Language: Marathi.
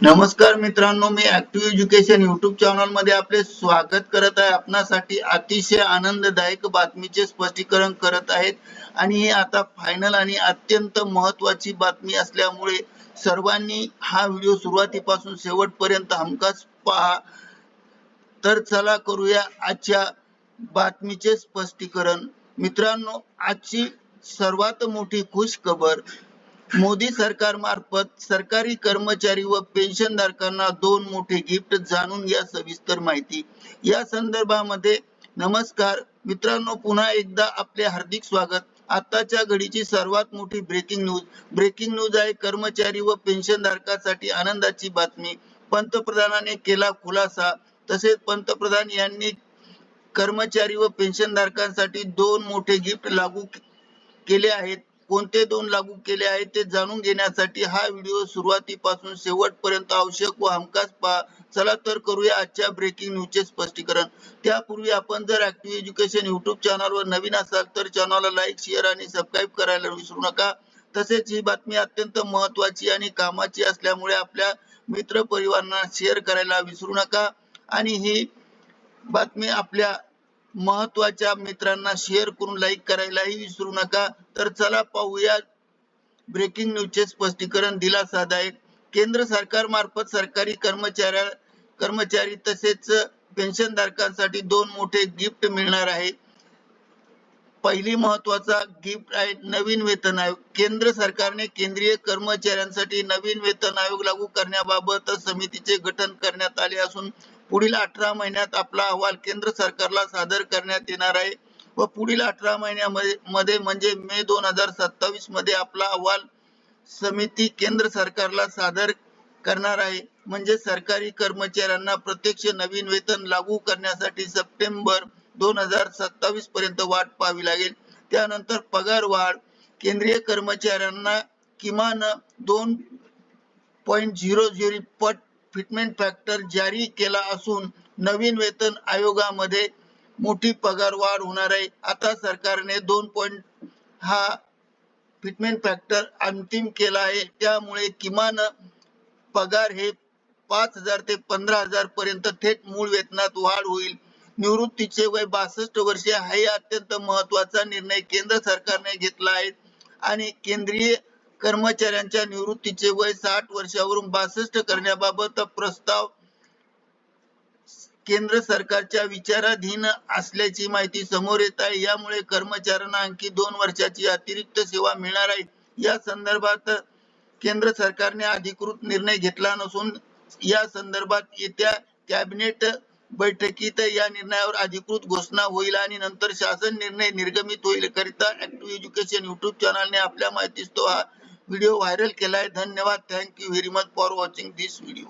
नमस्कार मित्रांनो मी ऍक्टिव्ह एज्युकेशन युट्यूब चॅनलमध्ये आपले स्वागत करत आहे. आपणासाठी अतिशय आनंददायक बातमीचे स्पष्टीकरण करत आहेत. आणि ही आता फायनल आणि अत्यंत महत्वाची बातमी असल्यामुळे सर्वांनी हा व्हिडिओ सुरुवातीपासून शेवटपर्यंत हमखास पहा. तर चला करूया आजच्या बातमीचे स्पष्टीकरण. मित्रांनो आजची सर्वात मोठी खुश खबर मोदी सरकार मार्फत सरकारी कर्मचारी व पेन्शनधारकांना दोन मोठे गिफ्ट जाणून घ्या सविस्तर माहिती. या संदर्भामध्ये नमस्कार. मित्रांनो पुन्हा एकदा आपले हार्दिक स्वागत. आताच्या घडीची सर्वात मोठी ब्रेकिंग न्यूज ब्रेकिंग न्यूज आहे कर्मचारी व पेन्शनधारकांसाठी आनंदाची बातमी. पंतप्रधानाने केला खुलासा. तसेच पंतप्रधान यांनी कर्मचारी व पेन्शनधारकांसाठी दोन मोठे गिफ्ट लागू केले आहेत. कोणते दोन लागू केले आहेत ते जाणून घेण्यासाठी हा व्हिडिओ सुरुवातीपासून शेवटपर्यंत आवश्यक व हमखास पहा चला तर करूया आजच्या ब्रेकिंग न्यूजचे स्पष्टीकरण. त्यापूर्वी आपण जर ऍक्टिव्ह एज्युकेशन युट्यूब चॅनलवर नवीन असाल तर चॅनलला लाईक शेअर आणि सबस्क्राईब करायला विसरू नका. तसेच ही बातमी अत्यंत महत्वाची आणि कामाची असल्यामुळे आपल्या मित्र परिवारांना शेअर करायला विसरू नका. आणि ही बातमी आपल्या महत्त्वाच्या मित्रांना शेअर करून लाईक करायलाही विसरू नका. तर चला पाहूया. ब्रेकिंग न्यूजचे स्पष्टीकरण दिलासादायक केंद्र सरकार मार्फत सरकारी कर्मचाऱ्या कर्मचारी तसेच पेन्शनधारकांसाठी दोन मोठे गिफ्ट मिळणार आहे. पहिली महत्त्वाचा गिफ्ट आहे नवीन वेतन आयोग. केंद्र सरकारने केंद्रीय कर्मचाऱ्यांसाठी नवीन वेतन आयोग लागू करण्याबाबत समितीचे गठन करण्यात आले असून पुढील अठरा महिन्यात आपला अहवाल केंद्र सरकारला सादर करण्यात येणार आहे. व पुढील अठरा महिन्यामध्ये मध्ये म्हणजे मे दोन हजार सत्तावीसमध्ये आपला अहवाल समिती केंद्र सरकारला सादर करणार आहे. म्हणजे सरकारी कर्मचाऱ्यांना प्रत्यक्ष नवीन वेतन लागू करण्यासाठी सप्टेंबर दोन हजार सत्तावीस पर्यंत वाट पाहावी लागेल. त्यानंतर पगार वाढ केंद्रीय कर्मचाऱ्यांना किमान दोन पॉईंट झिरो झिरो पट फिटमेंट फॅक्टर जारी केला असून नवीन वेतन आयोगामध्ये मोठी पगार वाढ होणार आहे. आता सरकारने दोन पॉईंट हा फिटमेंट फॅक्टर अंतिम केला आहे. त्यामुळे किमान पगार हे पाच हजार ते पंधरा हजार पर्यंत थेट मूळ वेतनात वाढ होईल. निवृत्तीचे वय बासष्ट वर्षे हा अत्यंत महत्त्वाचा निर्णय केंद्र सरकारने घेतला आहे. आणि केंद्रीय कर्मचाऱ्यांच्या निवृत्तीचे वय साठ वर्षावरून बासष्ट करण्याबाबत प्रस्ताव केंद्र सरकारच्या विचाराधीन असल्याची माहिती समोर येत आहे. यामुळे कर्मचाऱ्यांना आणखी दोन वर्षाची अतिरिक्त सेवा मिळणार आहे. या संदर्भात केंद्र सरकारने अधिकृत निर्णय घेतला नसून या संदर्भात येत्या कॅबिनेट बैठकीत या निर्णयावर अधिकृत घोषणा होईल आणि नंतर शासन निर्णय निर्गमित होईल. करिता ऍक्टिव्ह एज्युकेशन युट्यूब चॅनलने आपल्या माहितीस हा व्हिडिओ व्हायरल केलाय. धन्यवाद. Thank you very much for watching this video